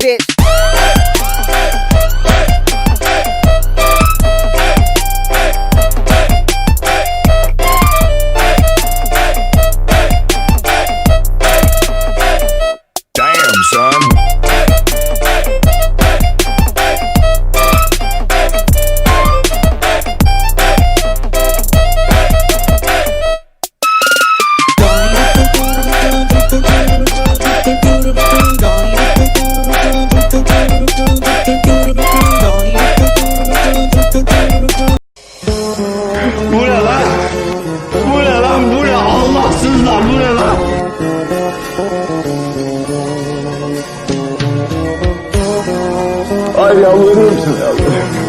bitch. Yalvarıyorum.